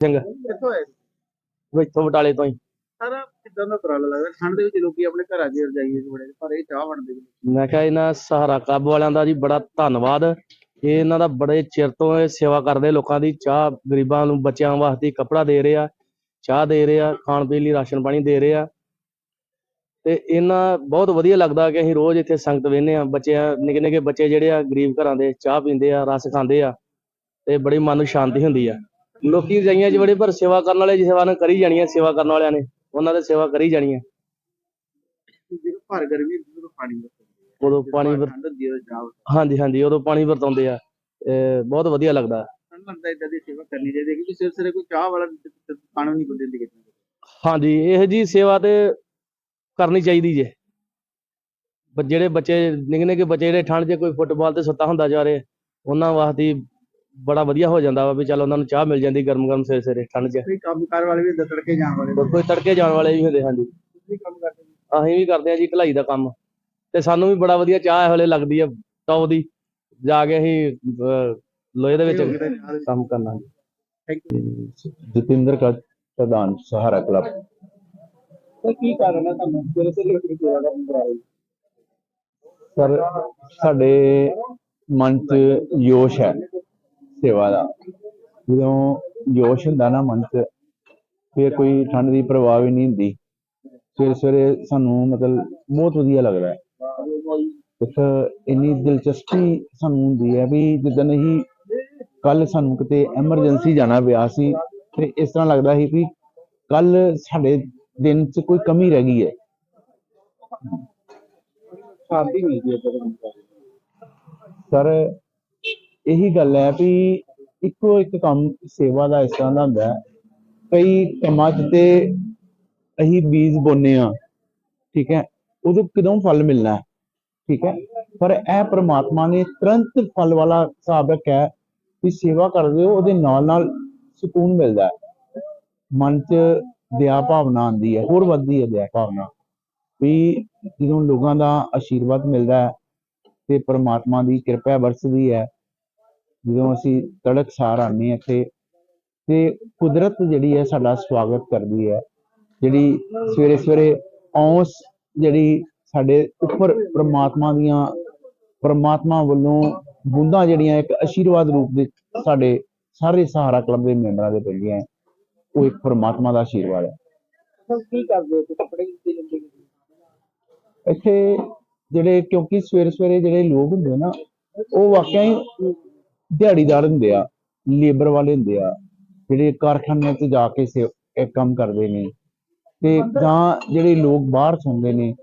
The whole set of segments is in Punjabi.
ਸਿੰਘ ਕਿੱਥੋਂ ਇੱਥੋਂ ਬਟਾਲੇ ਤੋਂ ਹੀ। ਸਾਰਾ ਕਿਦਾਂ ਦਾ ਉਪਰਾਲਾ ਲੱਗਦਾ? ਠੰਡ ਦੇ ਵਿੱਚ ਲੋਕੀ ਆਪਣੇ ਘਰਾਂ 'ਚ ਰਜਾਈਏ 'ਚ ਬੜੇ ਪਰ ਇਹ ਚਾਹ ਬਣਦੇ ਨੇ ਮੈਂ ਕਿਹਾ ਇਹਨਾਂ ਸਹਾਰਾ ਕਲੱਬ ਵਾਲਿਆਂ ਦਾ ਜੀ ਬੜਾ ਧੰਨਵਾਦ। ਇਹ ਇਹਨਾਂ ਦਾ ਬੜੇ ਚਿਰ ਤੋਂ ਇਹ ਸੇਵਾ ਕਰਦੇ ਲੋਕਾਂ ਦੀ। ਚਾਹ ਗਰੀਬਾਂ ਨੂੰ ਬੱਚਿਆਂ ਵਾਸਤੇ ਕੱਪੜਾ ਦੇ ਰਹੇ ਆ ਚਾਹ ਦੇ ਰਹੇ ਆ ਖਾਣ ਪੀਣ ਲਈ ਰਾਸ਼ਨ ਪਾਣੀ ਦੇ ਰਹੇ ਆ। ਤੇ ਇਹਨਾਂ ਬਹੁਤ ਵਧੀਆ ਲੱਗਦਾ ਕਿ ਅਸੀਂ ਰੋਜ਼ ਇੱਥੇ ਸੰਗਤ ਵੇਖਦੇ ਆ। ਬੱਚਿਆਂ ਨਿੱਕੇ ਨਿੱਕੇ ਬੱਚੇ ਜਿਹੜੇ ਆ ਗਰੀਬ ਘਰਾਂ ਦੇ ਚਾਹ ਪੀਂਦੇ ਆ ਰਸ ਖਾਂਦੇ ਆ। ਤੇ ਬੜੀ ਮਨ ਨੂੰ ਸ਼ਾਂਤੀ ਹੁੰਦੀ ਆ। ਲੋਕੀ ਰਜਾਈਆਂ 'ਚ ਬੜੇ ਪਰ ਸੇਵਾ ਕਰਨ ਵਾਲੇ ਜੀ ਸੇਵਾ ਨੇ ਕਰੀ ਜਾਣੀ ਆ ਸੇਵਾ ਕਰਨ ਵਾਲਿਆਂ ਨੇ। ਉਹਨਾਂ ਦੇ ਸੇਵਾ ਕਰੀ ਜਾਣੀ ਆ। ਜਦੋਂ ਭਰ ਗਰਮੀ ਹੁੰਦੀ ਉਦੋਂ ਪਾਣੀ ਵਰਤਦੇ ਉਦੋਂ ਪਾਣੀ ਵਰ- ਠੰਡ ਹੁੰਦੀ ਹੈ ਉਦੋਂ ਹਾਂਜੀ ਹਾਂਜੀ ਉਦੋਂ ਪਾਣੀ ਵਰਤਾਉਂਦੇ ਆ। ਇਹ ਬਹੁਤ ਵਧੀਆ ਲੱਗਦਾ। ਠੰਡ ਲੱਗਦਾ ਇਦਾਂ ਦੀ ਸੇਵਾ ਕਰਨੀ ਚਾਹੀਦੀ ਹੈ ਕਿਉਂਕਿ ਸਿਰ ਸਿਰੇ ਕੋਈ ਚਾਹ ਵਾਲਾ ਪਾਣੀ ਨਹੀਂ ਹਾਂਜੀ ਇਹ ਜੀ ਸੇਵਾ ਤੇ ਕਰਨੀ ਚਾਹੀਦੀ ਜੇ। ਬ- ਜਿਹੜੇ ਬੱਚੇ ਨਿੱਕੇ ਨਿੱਕੇ ਬੱਚੇ ਜਿਹੜੇ ਠੰਡ 'ਚ ਕੋਈ ਫੁੱਟਬਾਲ ਤੇ ਸੁੱਤਾ ਹੁੰਦਾ ਜਾ ਰਹੇ ਉਹਨਾਂ ਵਾਸਤੇ ਬੜਾ ਵਧੀਆ ਹੋ ਜਾਂਦਾ ਵਾ ਵੀ ਚੱਲ ਉਹਨਾਂ ਨੂੰ ਚਾਹ ਮਿਲ ਜਾਂਦੀ ਗਰਮ ਗਰਮ ਸਵੇਰੇ ਸਵੇਰੇ ਠੰਡ 'ਚ। ਕੋਈ ਕੰਮਕਾਰ ਵਾਲੇ ਵੀ ਦਤੜ ਕੇ ਜਾਣ ਵਾਲੇ ਕੋਈ ਤੜਕੇ ਜਾਣ ਵਾਲੇ ਵੀ ਹੁੰਦੇ ਹਾਂਜੀ। ਤੁਸੀਂ ਕੰਮ ਕਰਦੇ ਨੇ ਅਸੀਂ ਵੀ ਕਰਦੇ ਆ ਜੀ ਢਲਾਈ ਦਾ ਕੰਮ। ਤੇ ਸਾਨੂੰ ਵੀ ਬੜਾ ਵਧੀਆ ਚਾਹ ਇਹ ਵੇਲੇ ਲੱਗਦੀ ਆ ਟੌਪ ਦੀ। ਜਾ ਕੇ ਅਸੀਂ ਅਹ, ਲੋਹੇ ਦੇ ਵਿੱਚ ਕੰਮ ਕਰਨਾ ਥੈਂਕ ਯੂ ਜਤਿੰਦਰ ਕਾ ਪ੍ਰਧਾਨ ਸਹਾਰਾ ਕਲੱਬ। ਸਰ ਕੀ ਕਾਰਨ ਹੈ ਤੁਹਾਨੂੰ? ਸਵੇਰੇ ਸਵੇਰੇ ਉੱਠ ਕੇ ਸੇਵਾ ਕਰਨ ਦਾ ਸਰ ਸਾਡੇ ਮਨ 'ਚ ਜੋਸ਼ ਹੈ। ਸੇਵਾ ਦਾ। ਜਦੋਂ ਜੋਸ਼ ਹੁੰਦਾ ਨਾ ਮਨ 'ਚ ਫਿਰ ਕੋਈ ਠੰਡ ਦੀ ਪਰਵਾਹ ਵੀ ਨਹੀਂ ਹੁੰਦੀ। ਸਵੇਰੇ ਸਵੇਰੇ ਸਾਨੂੰ ਮਤਲਬ ਬਹੁਤ ਵਧੀਆ ਲੱਗਦਾ ਹੈ। ਇੱਕ ਇੰਨੀ ਦਿਲਚਸਪੀ ਸਾਨੂੰ ਹੁੰਦੀ ਹੈ ਵੀ ਜਿੱਦਣ ਅਸੀਂ ਕੱਲ ਸਾਨੂੰ ਕਿਤੇ ਐਮਰਜੈਂਸੀ ਜਾਣਾ ਪਿਆ ਸੀ ਤੇ ਇਸ ਤਰ੍ਹਾਂ ਲੱਗਦਾ ਸੀ ਵੀ ਕੱਲ ਸਾਡੇ ਦਿਨ 'ਚ ਕੋਈ ਕਮੀ ਰਹਿ ਗਈ ਹੈ। ਸ਼ਾਂਤੀ ਮਿਲਦੀ ਹੈ ਜਦੋਂ। ਸਰ ਇਹੀ ਗੱਲ ਹੈ ਵੀ ਇੱਕੋ ਇੱਕ ਕੰਮ ਸੇਵਾ ਦਾ ਇਸ ਤਰ੍ਹਾਂ ਦਾ ਹੁੰਦਾ ਕਈ ਕੰਮਾਂ 'ਚ ਤੇ ਅਸੀਂ ਬੀਜ ਬੋਨੇ ਆ ਠੀਕ ਹੈ, ਉਦੋਂ ਕਦੋਂ ਫਲ ਮਿਲਣਾ ਹੈ, ਠੀਕ ਹੈ, ਪਰ ਇਹ ਪ੍ਰਮਾਤਮਾ ਨੇ ਤੁਰੰਤ ਫਲ ਵਾਲਾ ਹਿਸਾਬ ਰੱਖਿਆ ਹੈ ਵੀ ਸੇਵਾ ਕਰਦੇ ਹੋ ਉਹਦੇ ਨਾਲ ਨਾਲ ਸਕੂਨ ਮਿਲਦਾ ਹੈ। ਮਨ 'ਚ ਦਇਆ ਭਾਵਨਾ ਆਉਂਦੀ ਹੈ, ਹੋਰ ਵੱਧਦੀ ਹੈ ਦਇਆ ਭਾਵਨਾ, ਵੀ ਜਦੋਂ ਲੋਕਾਂ ਦਾ ਆਸ਼ੀਰਵਾਦ ਮਿਲਦਾ ਹੈ ਤੇ ਪ੍ਰਮਾਤਮਾ ਦੀ ਕਿਰਪਾ ਵਰਸਦੀ ਹੈ ਜਦੋਂ ਅਸੀਂ ਤੜਕਸਾਰ ਆਉਂਦੇ ਹਾਂ ਇੱਥੇ ਤੇ ਕੁਦਰਤ ਜਿਹੜੀ ਹੈ ਸਾਡਾ ਸਵਾਗਤ ਕਰਦੀ ਹੈ। ਜਿਹੜੀ ਸਵੇਰੇ ਸਵੇਰੇ ਔਂਸ ਜਿਹੜੀ ਸਾਡੇ ਉੱਪਰ ਪ੍ਰਮਾਤਮਾ ਦੀਆਂ ਪ੍ਰਮਾਤਮਾ ਵੱਲੋਂ ਬੂੰਦਾਂ ਜਿਹੜੀਆਂ ਇੱਕ ਆਸ਼ੀਰਵਾਦ ਰੂਪ ਦੇ ਸਾਡੇ ਸਾਰੇ ਸਹਾਰਾ ਕਲੱਬ ਦੇ ਮੈਂਬਰਾਂ ਦੇ ਪੈਂਦੀਆਂ ਉਹ ਇੱਕ ਪ੍ਰਮਾਤਮਾ ਦਾ ਆਸ਼ੀਰਵਾਦ ਹੈ। ਸਰ ਕੀ ਕਰਦੇ ਹੋ ਕੱਪੜੇ ਕਿੱਥੇ ਲੈਂਦੇ ਹੋ? ਇੱਥੇ ਜਿਹੜੇ ਕਿਉਂਕਿ ਸਵੇਰੇ ਸਵੇਰੇ ਜਿਹੜੇ ਲੋਕ ਹੁੰਦੇ ਨਾ ਉਹ ਵਾਕਿਆ ਹੀ ਦਿਹਾੜੀਦਾਰ ਹੁੰਦੇ ਆ ਲੇਬਰ ਵਾਲੇ ਹੁੰਦੇ ਆ ਜਿਹੜੇ ਕਾਰਖਾਨਿਆਂ 'ਚ ਜਾ ਕੇ ਸੇ ਇਹ ਕੰਮ ਕਰਦੇ ਨੇ ਤੇ ਜਾਂ ਜਿਹੜੇ ਲੋਕ ਬਾਹਰ ਸੌਂਦੇ ਨੇ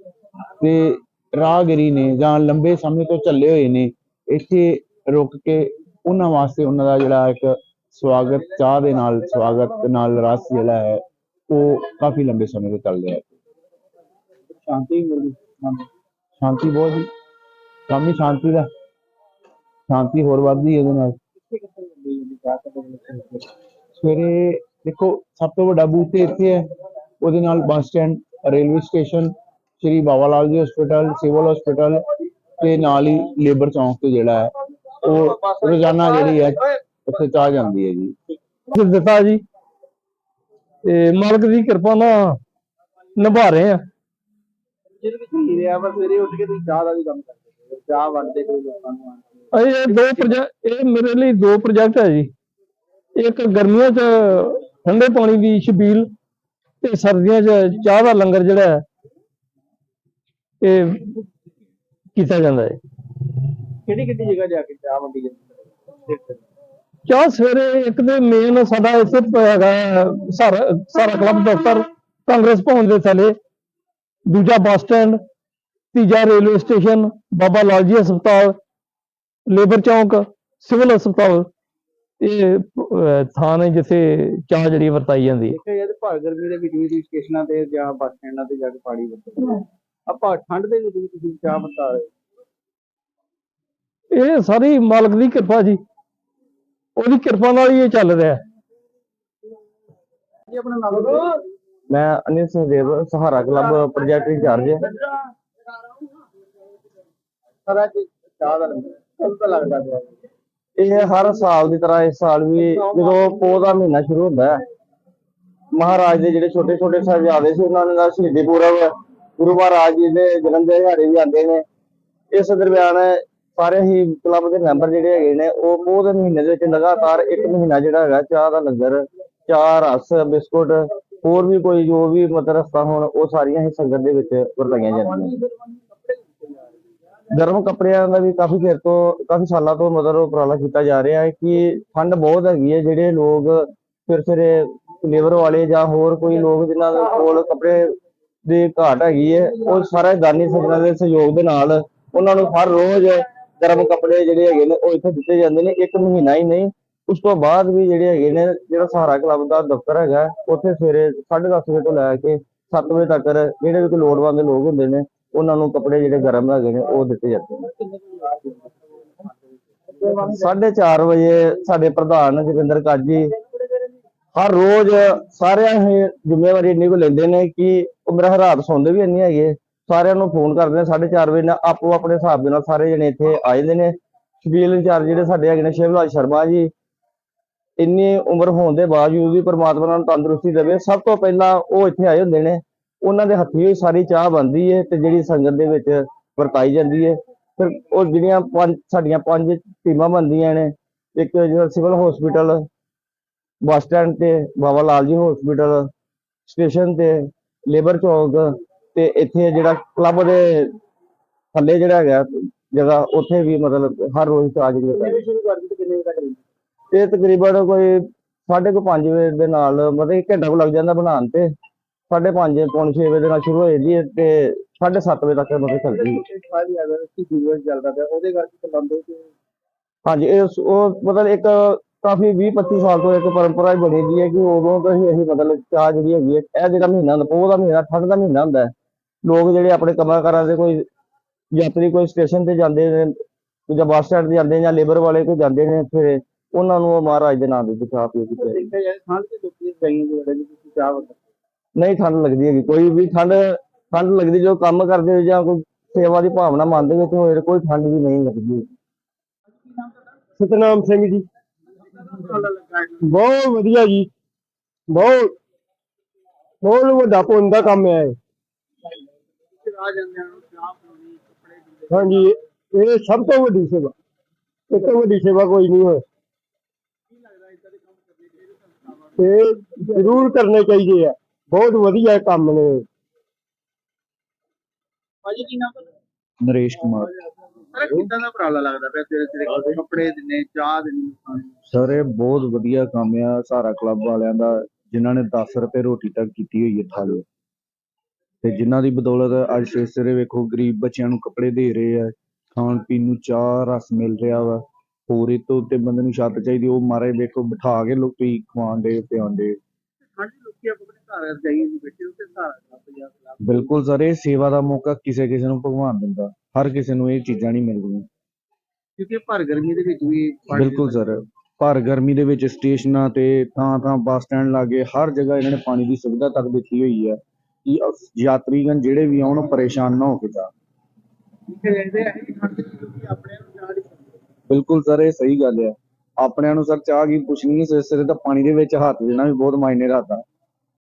ਤੇ ਰਾਹਗੀਰੀ ਨੇ ਜਾਂ ਲੰਬੇ ਸਮੇਂ ਤੋਂ ਚੱਲੇ ਹੋਏ ਨੇ ਇੱਥੇ ਰੁਕ ਕੇ ਉਹਨਾਂ ਵਾਸਤੇ ਉਹਨਾਂ ਦਾ ਜਿਹੜਾ ਇੱਕ ਸਵਾਗਤ ਚਾਹ ਦੇ ਨਾਲ ਸਵਾਗਤ ਨਾਲ ਰਸ ਜਿਹੜਾ ਹੈ ਉਹ ਕਾਫੀ ਲੰਬੇ ਸਮੇਂ ਤੋਂ ਚੱਲ ਰਿਹਾ ਹੈ। ਸ਼ਾਂਤੀ ਮਿਲਦੀ ਸ਼ਾਂਤੀ ਬਹੁਤ ਹੀ। ਕੰਮ ਹੀ ਸ਼ਾਂਤੀ ਦਾ। ਸ਼ਾਂਤੀ ਹੋਰ ਵੱਧਦੀ ਹੈ ਇਹਦੇ ਨਾਲ। ਸਵੇਰੇ ਦੇਖੋ ਸਭ ਤੋਂ ਵੱਡਾ ਬੂਥ ਤੇ ਇੱਥੇ ਹੈ। ਉਹਦੇ ਨਾਲ bus stand railway station Shri Baba Lal ji hospital civil hospital ਤੇ ਨਾਲ ਹੀ ਲੇਬਰ ਚੌਂਕ ਤੇ ਜਿਹੜਾ ਹੈ ਉਹ ਰੋਜ਼ਾਨਾ ਜਿਹੜੀ ਹੈ ਉੱਥੇ ਚਾਹ ਜਾਂਦੀ ਹੈ ਜੀ। ਦਿੱਤਾ ਜੀ। ਤੇ ਮਾਲਕ ਦੀ ਕਿਰਪਾ ਨਾਲ ਨਿਭਾ ਰਹੇ ਆ ਜਿਹਦੇ ਵਿੱਚ ਹੀ ਰਿਹਾ ਵਾ ਸਵੇਰੇ ਉੱਠ ਕੇ ਤੁਸੀਂ ਚਾਹ ਦਾ ਵੀ ਕੰਮ ਕਰਦੇ ਹੋ। ਚਾਹ ਵੰਡਦੇ ਕੋਈ ਲੋਕਾਂ ਨੂੰ ਇਹ ਦੋ ਪ੍ਰੋਜੈਕਟ ਇਹ ਮੇਰੇ ਲਈ ਦੋ ਪ੍ਰੋਜੈਕਟ ਹੈ ਜੀ। ਇੱਕ ਗਰਮੀਆਂ 'ਚ ਠੰਡੇ ਪਾਣੀ ਦੀ ਛਬੀਲ ਤੇ ਸਰਦੀਆਂ 'ਚ ਚਾਹ ਦਾ ਲੰਗਰ ਜਿਹੜਾ ਹੈ ਇਹ ਕੀਤਾ ਜਾਂਦਾ ਹੈ। ਕਿਹੜੀ ਕਿਹੜੀ ਜਗ੍ਹਾ ਜਾ ਕੇ ਚਾਹ ਵੰਡੀ ਜਾਂਦੀ ਚਾਹ ਸਵੇਰੇ ਇੱਕ ਤੇ ਮੇਨ ਸਾਡਾ ਇੱਥੇ ਹੈਗਾ ਸਾਰਾ ਸਾਰਾ ਕਲੱਬ ਦਫ਼ਤਰ ਕਾਂਗਰਸ ਭਵਨ ਦੇ ਥੱਲੇ। ਦੂਜਾ ਬੱਸ ਸਟੈਂਡ ਤੀਜਾ ਰੇਲਵੇ ਸਟੇਸ਼ਨ ਬਾਬਾ ਲਾਲ ਜੀ ਹਸਪਤਾਲ ਲੇਬਰ ਚੌਂਕ ਸਿਵਲ ਹਸਪਤਾਲ ਇਹ ਥਾਂ ਨੇ ਜਿੱਥੇ ਚਾਹ ਜਿਹੜੀ ਵਰਤਾਈ ਜਾਂਦੀ ਹੈ। ਤਾਂ ਭਾਰ ਗਰਮੀ ਦੇ ਵਿੱਚ ਵੀ ਤੁਸੀਂ ਸਟੇਸ਼ਨਾਂ ਤੇ ਜਾਂ ਬੱਸ ਸਟੈਂਡਾਂ ਤੇ ਜਾ ਕੇ ਪਾਣੀ ਵਰਤਦੇ ਹੋ। ਆਪਾਂ ਠੰਡ ਦੇ ਵਿੱਚ ਵੀ ਤੁਸੀਂ ਚਾਹ ਵਰਤਾ ਰਹੇ ਹੋ। ਇਹ ਸਾਰੀ ਮਾਲਕ ਦੀ ਕਿਰਪਾ ਜੀ। ਉਹਦੀ ਕਿਰਪਾ ਨਾਲ ਹੀ ਇਹ ਚੱਲ ਰਿਹਾ ਹੈ। ਜੀ ਆਪਣਾ ਨਾਮ ਮੈਂ Anil Singh Dev Sahara club project incharge ਸਾਰਾ ਜੀ ਚਾਹ ਦਾ ਲੰਗਰ ਕਦੋਂ ਲੱਗਦਾ ਪਿਆ। ਇਹ ਹਰ ਸਾਲ ਦੀ ਤਰ੍ਹਾਂ ਇਸ ਸਾਲ ਵੀ ਜਦੋਂ ਪੋਹ ਦਾ ਮਹੀਨਾ ਸ਼ੁਰੂ ਹੁੰਦਾ ਹੈ, ਮਹਾਰਾਜ ਦੇ ਜਿਹੜੇ ਛੋਟੇ ਛੋਟੇ ਸਾਹਿਬਜ਼ਾਦੇ ਸੀ, ਉਹਨਾਂ ਦਾ ਸ਼ਹੀਦੀ ਪੁਰਬ, ਗੁਰੂ ਮਹਾਰਾਜ ਜੀ ਦੇ ਜਨਮ ਦਿਹਾੜੇ ਵੀ ਆਉਂਦੇ ਨੇ। ਇਸ ਦਰਮਿਆਨ ਸਾਰੇ ਹੀ ਕਲੱਬ ਦੇ ਮੈਂਬਰ ਜਿਹੜੇ ਹੈਗੇ ਨੇ, ਉਹ ਪੋਹ ਦੇ ਮਹੀਨੇ ਦੇ ਵਿੱਚ ਲਗਾਤਾਰ ਇੱਕ ਮਹੀਨਾ ਜਿਹੜਾ ਹੈਗਾ, ਚਾਹ ਦਾ ਲੰਗਰ, ਚਾਹ, ਰਸ, ਬਿਸਕੁਟ, ਹੋਰ ਵੀ ਕੋਈ ਜੋ ਵੀ ਮਤਲਬ ਰਸਤਾ ਹੋਣ, ਉਹ ਸਾਰੀਆਂ ਹੀ ਸੰਗਤ ਦੇ ਵਿੱਚ ਵਰਤਾਈਆਂ ਜਾਂਦੀਆਂ ਗਰਮ ਕੱਪੜਿਆਂ ਦਾ ਵੀ ਕਾਫੀ ਚਿਰ ਤੋਂ, ਕਾਫੀ ਸਾਲਾਂ ਤੋਂ ਮਤਲਬ ਉਪਰਾਲਾ ਕੀਤਾ ਜਾ ਰਿਹਾ ਹੈ ਕਿ ਠੰਡ ਬਹੁਤ ਹੈਗੀ ਹੈ, ਜਿਹੜੇ ਲੋਕ ਫਿਰ ਫਿਰ ਲੇਬਰ ਵਾਲੇ ਜਾਂ ਹੋਰ ਕੋਈ ਲੋਕ ਜਿਨ੍ਹਾਂ ਦੇ ਕੋਲ ਕੱਪੜੇ ਦੀ ਘਾਟ ਹੈਗੀ ਹੈ, ਉਹ ਸਾਰੇ ਦਾਨੀ ਸੱਜਣਾ ਦੇ ਸਹਿਯੋਗ ਦੇ ਨਾਲ ਉਹਨਾਂ ਨੂੰ ਹਰ ਰੋਜ਼ ਗਰਮ ਕੱਪੜੇ ਜਿਹੜੇ ਹੈਗੇ ਨੇ, ਉਹ ਇੱਥੇ ਦਿੱਤੇ ਜਾਂਦੇ ਨੇ, ਇੱਕ ਮਹੀਨਾ ਹੀ ਨਹੀਂ। ਉਸ ਤੋਂ ਬਾਅਦ ਵੀ ਜਿਹੜੇ ਹੈਗੇ ਨੇ, ਜਿਹੜਾ ਸਹਾਰਾ ਕਲੱਬ ਦਾ ਦਫ਼ਤਰ ਹੈਗਾ, ਉੱਥੇ ਸਵੇਰੇ 10:30 ਵਜੇ ਤੋਂ ਲੈ ਕੇ 7 ਵਜੇ ਤੱਕ ਜਿਹੜੇ ਵੀ ਕੋਈ ਲੋੜਵੰਦ ਲੋਕ ਹੁੰਦੇ ਨੇ ਉਹਨਾਂ ਨੂੰ ਕੱਪੜੇ ਜਿਹੜੇ ਗਰਮ ਹੈਗੇ ਨੇ, ਉਹ ਦਿੱਤੇ ਜਾਂਦੇ ਨੇ। ਸਾਢੇ ਚਾਰ ਵਜੇ ਸਾਡੇ ਪ੍ਰਧਾਨ ਜਗਿੰਦਰ ਕਾਜੀ ਹਰ ਰੋਜ਼ ਸਾਰਿਆਂ ਹੀ ਜ਼ਿੰਮੇਵਾਰੀ ਇੰਨੀ ਕੁ ਲੈਂਦੇ ਨੇ ਕਿ ਉਹ ਮੇਰਾ ਰਾਤ ਸੌਂਦੇ ਵੀ ਇੰਨੀ ਹੈਗੇ। ਸਾਰਿਆਂ ਨੂੰ ਫੋਨ ਕਰਦੇ ਨੇ ਸਾਢੇ ਚਾਰ ਵਜੇ ਨਾਲ ਆਪੋ ਆਪਣੇ ਹਿਸਾਬ ਦੇ ਨਾਲ ਸਾਰੇ ਜਣੇ ਇੱਥੇ ਆ ਜਾਂਦੇ ਨੇ। ਸ਼ਬੀਲ ਇੰਚਾਰਜ ਜਿਹੜੇ ਸਾਡੇ ਹੈਗੇ ਨੇ ਸ਼ਿਵਰਾਜ ਸ਼ਰਮਾ ਜੀ, ਇੰਨੀ ਉਮਰ ਹੋਣ ਦੇ ਬਾਵਜੂਦ ਵੀ ਪ੍ਰਮਾਤਮਾ ਨਾਲ ਤੰਦਰੁਸਤੀ ਦੇਵੇ, ਸਭ ਤੋਂ ਪਹਿਲਾਂ ਉਹ ਇੱਥੇ ਆਏ ਹੁੰਦੇ ਨੇ। ਉਹਨਾਂ ਦੇ ਹੱਥੀਂ ਹੀ ਸਾਰੀ ਚਾਹ ਬਣਦੀ ਹੈ ਤੇ ਜਿਹੜੀ ਸੰਗਤ ਦੇ ਵਿੱਚ ਵਰਤਾਈ ਜਾਂਦੀ ਹੈ ਫਿਰ ਉਹ ਜਿਹੜੀਆਂ ਪੰਜ ਸਾਡੀਆਂ ਪੰਜ ਟੀਮਾਂ ਬਣਦੀਆਂ ਨੇ ਇੱਕ ਜਿਹੜਾ ਸਿਵਲ ਹਸਪੀਟਲ ਬੱਸ ਸਟੈਂਡ ਤੇ ਬਾਬਾ ਲਾਲ ਜੀ ਹਸਪੀਟਲ ਸਟੇਸ਼ਨ ਤੇ ਲੇਬਰ ਚੌਕ ਤੇ ਇੱਥੇ ਜਿਹੜਾ ਕਲੱਬ ਦੇ ਥੱਲੇ ਜਿਹੜਾ ਹੈਗਾ ਜਗ੍ਹਾ ਉੱਥੇ ਵੀ ਮਤਲਬ ਹਰ ਰੋਜ਼ ਵਜੇ ਤੱਕ ਰਹਿੰਦੀ ਇਹ ਤਕਰੀਬਨ ਕੋਈ ਸਾਢੇ ਕੁ ਪੰਜ ਵਜੇ ਦੇ ਨਾਲ ਮਤਲਬ ਇੱਕ ਘੰਟਾ ਕੁ ਲੱਗ ਜਾਂਦਾ ਬਣਾਉਣ ਤੇ। ਸਾਢੇ ਪੰਜ ਪੌਣੇ ਵਜੇ ਨਾਲ ਸ਼ੁਰੂ ਹੋ ਜਾਂਦੀ ਹੈ ਤੇ ਸਾਢੇ ਸੱਤ ਵਜੇ ਤੱਕ ਮਤਲਬ ਚੱਲਦੀ ਹੈ। ਸਾਰੀ ਅਗਰ ਕੀ ਦਿਵਸ ਚੱਲਦਾ ਪਿਆ ਉਹਦੇ ਕਰਕੇ ਕਲੰਬੇ ਤੇ ਹਾਂਜੀ ਇਹ ਉਹ ਮਤਲਬ ਇੱਕ ਕਾਫੀ 20 25 ਸਾਲ ਤੋਂ ਇੱਕ ਪਰੰਪਰਾ ਹੀ ਬਣੀ ਦੀ ਹੈ ਕਿ ਉਦੋਂ ਤੋਂ ਹੀ ਅਸੀਂ ਮਤਲਬ ਚਾਹ ਜਿਹੜੀ ਹੈਗੀ ਹੈ, ਇਹ ਜਿਹੜਾ ਮਹੀਨਾ ਹੁੰਦਾ, ਪੋਹ ਦਾ ਮਹੀਨਾ ਠੰਡ ਦਾ ਮਹੀਨਾ ਹੁੰਦਾ ਹੈ। ਲੋਕ ਜਿਹੜੇ ਆਪਣੇ ਕੰਮਾਂ ਕਾਰਾਂ ਦੇ ਕੋਈ ਯਾਤਰੀ ਕੋਈ ਸਟੇਸ਼ਨ ਤੇ ਜਾਂਦੇ ਨੇ, ਜਾਂ ਬੱਸ ਸਟੈਂਡ ਤੇ ਜਾਂਦੇ ਜਾਂ ਲੇਬਰ ਵਾਲੇ ਕੋਈ ਜਾਂਦੇ ਨੇ, ਫਿਰ ਉਹਨਾਂ ਨੂੰ ਉਹ ਮਹਾਰਾਜ ਦੇ ਨਾਮ ਦੇ ਚਾਹ ਪੀਓ ਕੀਤੀ ਦੇਖਿਆ ਜਾਏ ਠੰਡ ਦੇ ਲੋਕੀ ਕਈ ਜਿਹੜੇ ਜੀ ਤੁਸੀਂ ਚਾਹ ਵਰਤਦੇ ਨਹੀਂ ਠੰਡ ਲੱਗਦੀ ਹੈਗੀ, ਕੋਈ ਵੀ ਠੰਡ ਠੰਡ ਲੱਗਦੀ ਜੋ ਕੰਮ ਕਰਦੇ ਹੋ ਜਾਂ ਕੋਈ ਸੇਵਾ ਦੀ ਭਾਵਨਾ ਮੰਨਦੇ ਵਿੱਚ ਹੋਏ ਕੋਈ ਠੰਡ ਵੀ ਨਹੀਂ ਲੱਗਦੀ। ਸਤਨਾਮ ਸਿੰਘ ਜੀ। ਬਹੁਤ ਵਧੀਆ ਜੀ। ਬਹੁਤ ਬਹੁਤ ਵੱਡਾ ਪੁੰਨ ਦਾ ਕੰਮ ਹੈ ਹਾਂਜੀ, ਇਹ ਸਭ ਤੋਂ ਵੱਡੀ ਸੇਵਾ। ਇਸ ਤੋਂ ਵੱਡੀ ਸੇਵਾ ਕੋਈ ਨਹੀਂ ਹੋਏ। ਇਹ ਜ਼ਰੂਰ ਕਰਨੇ ਚਾਹੀਦੇ ਆ। ਬਹੁਤ ਵਧੀਆ ਕੰਮ ਨੇ। ਭਾਜੀ ਕੀ ਨਾਮ ਤੁਹਾਡਾ? ਨਰੇਸ਼ ਕੁਮਾਰ। ਸਰ ਕਿੱਦਾਂ ਦਾ ਉਪਰਾਲਾ ਲੱਗਦਾ ਪਿਆ ਤੇਰੇ ਤੇਰੇ ਕੱਪੜੇ ਦਿੰਨੇ ਚਾਹ ਦਿੰਨੇ ਲੋਕਾਂ ਨੂੰ? ਸਰ ਇਹ ਬਹੁਤ ਵਧੀਆ ਕੰਮ ਆ। ਸਾਰਾ ਕਲੱਬ ਵਾਲਿਆਂ ਦਾ ਜਿਨ੍ਹਾਂ ਨੇ 10 ਰੁਪਏ ਰੋਟੀ ਤੱਕ ਕੀਤੀ ਹੋਈ ਹੈ ਥਾਲੀ। ਤੇ ਜਿਨ੍ਹਾਂ ਦੀ ਬਦੌਲਤ ਅੱਜ ਸਵੇਰੇ ਵੇਖੋ ਗਰੀਬ ਬੱਚਿਆਂ ਨੂੰ ਕੱਪੜੇ ਦੇ ਰਹੇ ਆ ਖਾਣ ਪੀਣ ਨੂੰ ਚਾਹ ਰਸ ਮਿਲ ਰਿਹਾ ਵਾ। ਹੋਰ ਇਹ ਤੋਂ ਉੱਤੇ ਬੰਦੇ ਨੂੰ ਛੱਤ ਚਾਹੀਦੀ ਉਹ ਮਾਰੇ ਵੇਖੋ ਬਿਠਾ ਕੇ ਲੋਕੀ ਖਵਾਉਂਦੇ ਪਿਆਉਂਦੇ। ਦੇ ਲੋਕੀ ਆਪਣੇ ਜੀ ਬੈਠੇ ਬਿਲਕੁਲ ਸਰ ਇਹ ਸੇਵਾ ਦਾ ਮੌਕਾ ਕਿਸੇ ਕਿਸੇ ਨੂੰ ਭਗਵਾਨ ਦਿੰਦਾ ਹਰ ਕਿਸੇ ਨੂੰ ਇਹ ਚੀਜ਼ਾਂ ਨਹੀਂ ਮਿਲਦੀਆਂ। ਕਿਉਂਕਿ ਭਰ ਗਰਮੀ ਦੇ ਵਿੱਚ ਵੀ ਪਾਣੀ ਬਿਲਕੁਲ ਸਰ ਭਰ ਗਰਮੀ ਦੇ ਵਿੱਚ ਸਟੇਸ਼ਨਾਂ ਤੇ ਥਾਂ ਥਾਂ ਬੱਸ ਸਟੈਂਡ ਲਾਗੇ ਹਰ ਜਗ੍ਹਾ ਇਹਨਾਂ ਨੇ ਪਾਣੀ ਦੀ ਸੁਵਿਧਾ ਤੱਕ ਦਿੱਤੀ ਹੋਈ ਹੈ ਕਿ ਯਾਤਰੀਗਣ ਜਿਹੜੇ ਵੀ ਆਉਣ ਉਹ ਪਰੇਸ਼ਾਨ ਨਾ ਹੋ ਕੇ ਜਾਣ। ਇੱਥੇ ਰਹਿੰਦੇ ਆ ਇਹ ਠੰਡ ਦੇ ਵਿੱਚ ਲੋਕੀ ਆਪਣੇ ਨੂੰ ਚਾਹ ਨਹੀਂ ਪੀਂਦੇ। ਬਿਲਕੁਲ ਸਰ ਇਹ ਸਹੀ ਗੱਲ ਹੈ। ਆਪਣਿਆਂ ਨੂੰ ਸਰ ਚਾਹ ਕੀ ਪੁੱਛਣੀ ਹੈ ਸਿਰ ਸਿਰੇ ਤਾਂ ਪਾਣੀ ਦੇ ਵਿੱਚ ਹੱਥ ਦੇਣਾ ਵੀ ਬਹੁਤ ਮਾਇਨੇ ਰੱਖਦਾ।